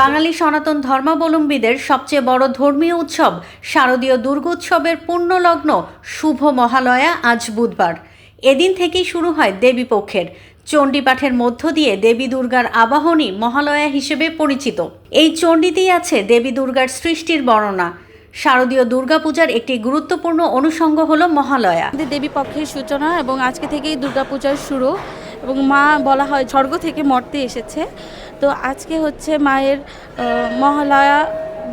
বাঙালি সনাতন ধর্মাবলম্বীদের সবচেয়ে বড় ধর্মীয় উৎসব শারদীয় দুর্গোৎসবের পূর্ণলগ্ন শুভ মহালয়া আজ বুধবার। এদিন থেকেই শুরু হয় দেবী পক্ষের। চণ্ডীপাঠের মধ্য দিয়ে দেবী দুর্গার আবাহনী মহালয়া হিসেবে পরিচিত। এই চণ্ডীতেই আছে দেবী দুর্গার সৃষ্টির বর্ণনা। শারদীয় দুর্গাপূজার একটি গুরুত্বপূর্ণ অনুষঙ্গ হল মহালয়া। দেবী পক্ষের সূচনা এবং আজকে থেকেই দুর্গাপূজার শুরু এবং মা বলা হয় স্বর্গ থেকে মর্তে এসেছে। তো আজকে হচ্ছে মায়ের মহালয়া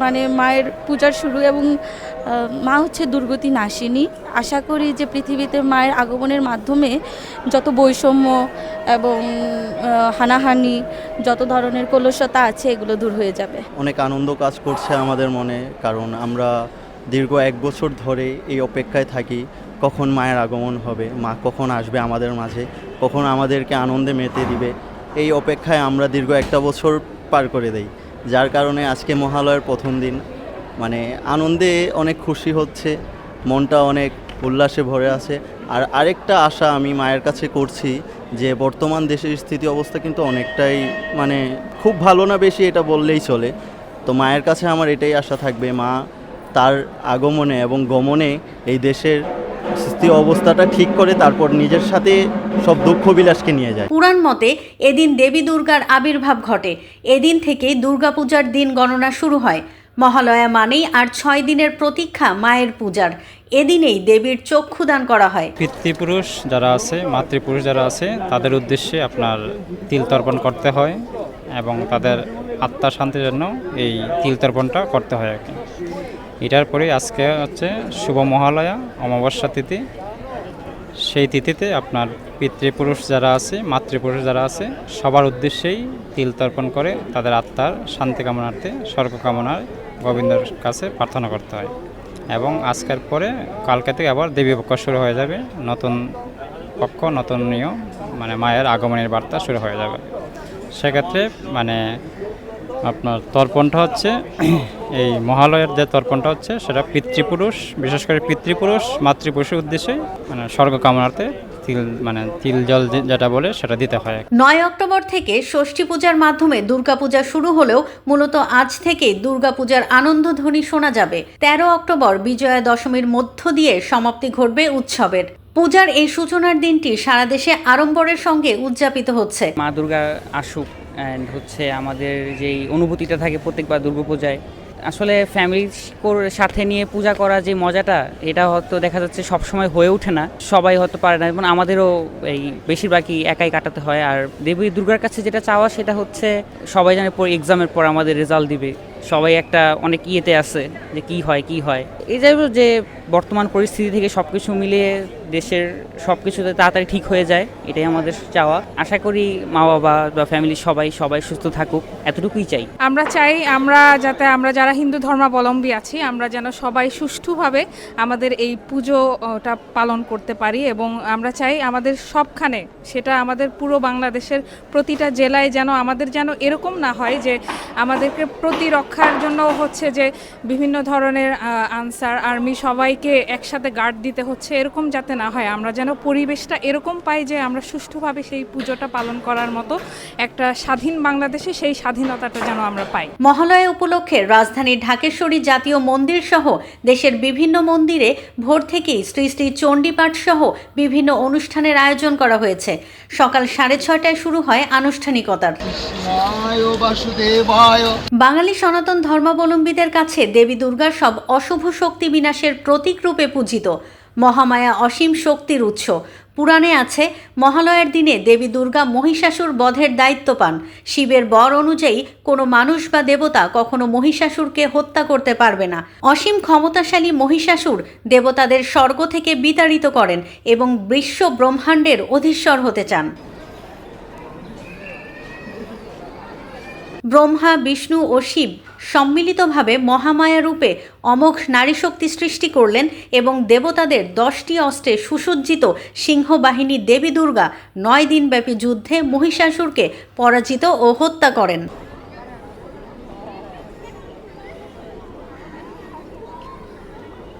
মানে মায়ের পূজার শুরু এবং মা হচ্ছে দুর্গতি নাশিনী। আশা করি যে পৃথিবীতে মায়ের আগমনের মাধ্যমে যত বৈষম্য এবং হানাহানি, যত ধরনের কলুষতা আছে, এগুলো দূর হয়ে যাবে। অনেক আনন্দ কাজ করছে আমাদের মনে, কারণ আমরা দীর্ঘ এক বছর ধরে এই অপেক্ষায় থাকি, কখন মায়ের আগমন হবে, মা কখন আসবে আমাদের মাঝে, কখন আমাদেরকে আনন্দে মেতে দিবে। এই অপেক্ষায় আমরা দীর্ঘ একটা বছর পার করে দেই, যার কারণে আজকে মহালয়ের প্রথম দিন। মানে আনন্দে অনেক খুশি হচ্ছে, মনটা অনেক উল্লাসে ভরে আছে। আর আরেকটা আশা আমি মায়ের কাছে করছি যে বর্তমান দেশের স্থিতি অবস্থা কিন্তু অনেকটাই মানে খুব ভালো না বেশি এটা বললেই চলে। তো মায়ের কাছে আমার এটাই আশা থাকবে, মা তার আগমনে এবং গমনে এই দেশের স্থিতি অবস্থাটা ঠিক করে, তারপর নিজের সাথে সব দুঃখ বিলাসকে নিয়ে যায়। পুরাণ মতে এদিন দেবী দুর্গার আবির্ভাব ঘটে। এদিন থেকেই দুর্গাপূজার দিন গণনা শুরু হয়। মহালয়া মানেই আর ছয় দিনের প্রতীক্ষা মায়ের পূজার। এদিনেই দেবীর চক্ষুদান করা হয়। পিতৃপুরুষ যারা আছে, মাতৃপুরুষ যারা আছে, তাদের উদ্দেশ্যে আপনার তিল তর্পণ করতে হয় এবং তাদের আত্মা শান্তির জন্য এই তিল তর্পণটা করতে হয় আর কি। এটার পরে আজকে হচ্ছে শুভ মহালয়া, অমাবস্যা তিথি। সেই তিথিতে আপনার পিতৃপুরুষ যারা আছে, মাতৃপুরুষ যারা আছে, সবার উদ্দেশ্যেই তিল তর্পণ করে তাদের আত্মার শান্তি কামনার্থে, স্বর্গ কামনায় গোবিন্দর কাছে প্রার্থনা করতে হয়। এবং আজকের পরে কালকে থেকে আবার দেবী পক্ষ শুরু হয়ে যাবে। নতুন পক্ষ, নতুন নিয়ম মানে মায়ের আগমনের বার্তা শুরু হয়ে যাবে। সেক্ষেত্রে মানে আপনার তর্পণটা হচ্ছে, এই মহালয়ের যে তর্পণটা হচ্ছে, সেটা পিতৃপুরুষ, বিশেষ করে পিতৃপুরুষ, মাতৃপুরুষের উদ্দেশ্যে মানে স্বর্গ কামনার্থে তিল মানে তিল জল যেটা বলে সেটা দিতে হয়। নয় অক্টোবর থেকে ষষ্ঠী পূজার মাধ্যমে দুর্গাপূজা শুরু হলেও মূলত আজ থেকেই দুর্গাপূজার আনন্দধ্বনি শোনা যাবে। তেরো অক্টোবর বিজয়া দশমীর মধ্য দিয়ে সমাপ্তি ঘটবে উৎসবের। পূজার এই সূচনার দিনটি সারা দেশে আড়ম্বরের সঙ্গে উদযাপিত হচ্ছে। মা দুর্গা আসুক অ্যান্ড হচ্ছে আমাদের যেই অনুভূতিটা থাকে প্রত্যেকবার দুর্গাপূজায় আসলে ফ্যামিলির সাথে নিয়ে পূজা করা যে মজাটা, এটা হয়তো দেখা যাচ্ছে সব সময় হয়ে ওঠে না। সবাই হয়তো পারে না। এবং আমাদেরও এই বেশিরভাগই একাই কাটাতে হয়। আর দেবী দুর্গার কাছে যেটা চাওয়া, সেটা হচ্ছে সবাই জানে এক্সামের পর আমাদের রেজাল্ট দিবে। সবাই একটা অনেক ইয়েতে আছে যে কি হয় কি হয়। এই যাই যে বর্তমান পরিস্থিতি থেকে সব কিছু মিলিয়ে দেশের সব কিছুতে তাড়াতাড়ি ঠিক হয়ে যায়, এটাই আমাদের চাওয়া। আশা করি মা বাবা বা ফ্যামিলির সবাই সবাই সুস্থ থাকুক, এতটুকুই চাই। আমরা চাই আমরা যাতে আমরা যারা হিন্দু ধর্মাবলম্বী আছি, আমরা যেন সবাই সুষ্ঠুভাবে আমাদের এই পুজোটা পালন করতে পারি এবং আমরা চাই আমাদের সবখানে, সেটা আমাদের পুরো বাংলাদেশের প্রতিটা জেলায় যেন আমাদের যেন এরকম না হয় যে আমাদেরকে প্রতিরক্ষার জন্য হচ্ছে যে বিভিন্ন ধরনের আনসার, আর্মি সবাইকে একসাথে গার্ড দিতে হচ্ছে, এরকম যাতে না হয় আমরা যেন পরিবেশটা এরকম পাই যে আমরা সুষ্ঠুভাবে সেই পুজোটা পালন করার মতো একটা স্বাধীন বাংলাদেশে সেই স্বাধীনতাটা যেন আমরা পাই। মহালয়া উপলক্ষে রাজধানীর ঢাকেশ্বরী জাতীয় মন্দির সহ দেশের বিভিন্ন মন্দিরে ভোর থেকেই শ্রী শ্রী চণ্ডীপাঠ সহ বিভিন্ন অনুষ্ঠানের আয়োজন করা হয়েছে। সকাল সাড়ে ছয়টায় শুরু হয় আনুষ্ঠানিকতার। বাঙালি সনাতন ধর্মাবলম্বীদের কাছে দেবী দুর্গা সব অশুভ শক্তি বিনাশের প্রতীক রূপে পূজিত। মহামায়া অসীম শক্তির উৎস। পুরাণে আছে, মহালয়ার দিনে দেবী দুর্গা মহিষাসুর বধের দায়িত্ব পান। শিবের বর অনুযায়ী কোনো মানুষ বা দেবতা কখনো মহিষাসুরকে হত্যা করতে পারবে না। অসীম ক্ষমতাশালী মহিষাসুর দেবতাদের স্বর্গ থেকে বিতাড়িত করেন এবং বিশ্ব ব্রহ্মাণ্ডের অধীশ্বর হতে চান। ব্রহ্মা, বিষ্ণু ও শিব সম্মিলিতভাবে মহামায়া রূপে অমোঘ নারীশক্তি সৃষ্টি করলেন এবং দেবতাদের দশটি অস্ত্রে সুসজ্জিত সিংহবাহিনী দেবী দুর্গা নয় দিনব্যাপী যুদ্ধে মহিষাসুরকে পরাজিত ও হত্যা করেন।